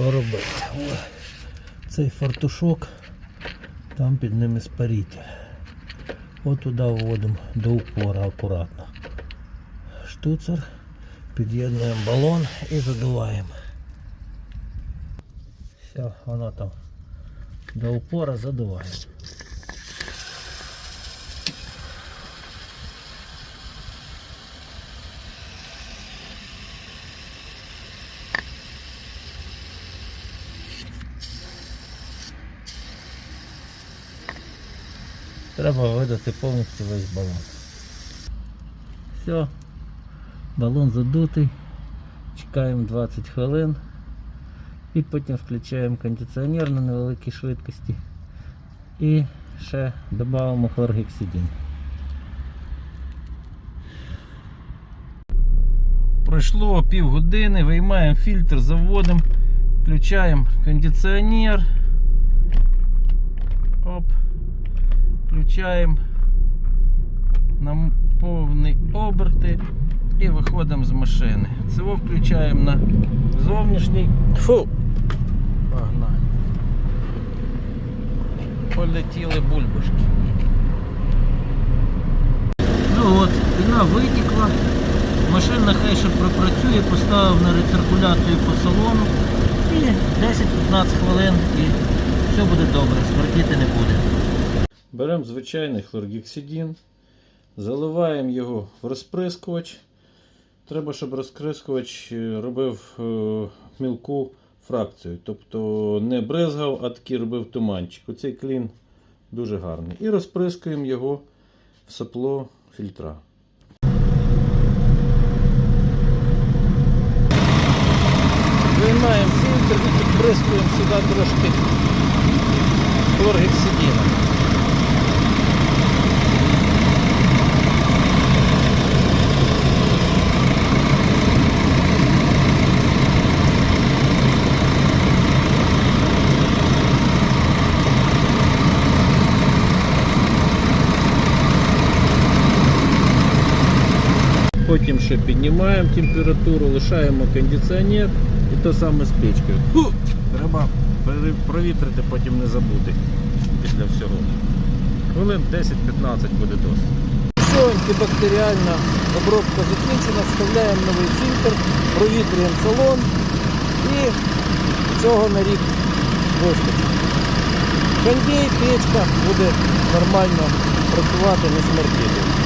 поробити. О, Цей фартушок, там під ним іспаритель. От туди вводимо до упора акуратно. Штуцер, під'єднуємо балон і задуваємо. Все, воно там до упора задуваємо. Треба видати повністю весь балон. Все, балон задутий. Чекаємо 20 хвилин і потім включаємо кондиціонер на невеликій швидкості і ще додаємо хлоргексидин. Пройшло півгодини, виймаємо фільтр, заводимо, включаємо кондиціонер. Оп. Включаємо на повний оберти і виходимо з машини. Цього включаємо на зовнішній. Фу! Погнали. Полетіли бульбашки. Ну от, піна витекла. Машина хай ще пропрацює, поставив на рециркуляцію по салону. І 10-15 хвилин і все буде добре, смертіти не буде. Беремо звичайний хлоргексидин, заливаємо його в розприскувач. Треба, щоб розприскувач е, робив е, мілку фракцію. Тобто не бризгав, а такий робив туманчик. Оцей клін дуже гарний. І розприскуємо його в сопло фільтра. Виймаємо фільтр і підприскуємо сюди трошки хлоргексидина. Потім ще піднімаємо температуру, лишаємо кондиціонер і то саме з печкою. Фу! Треба провітрити, потім не забути після всього. Хвилин 10-15 буде досить. Все, антибактеріальна обробка закінчена, вставляємо новий фільтр, провітрюємо салон і цього на рік вистачить. Кондей, печка буде нормально працювати, не смердіти.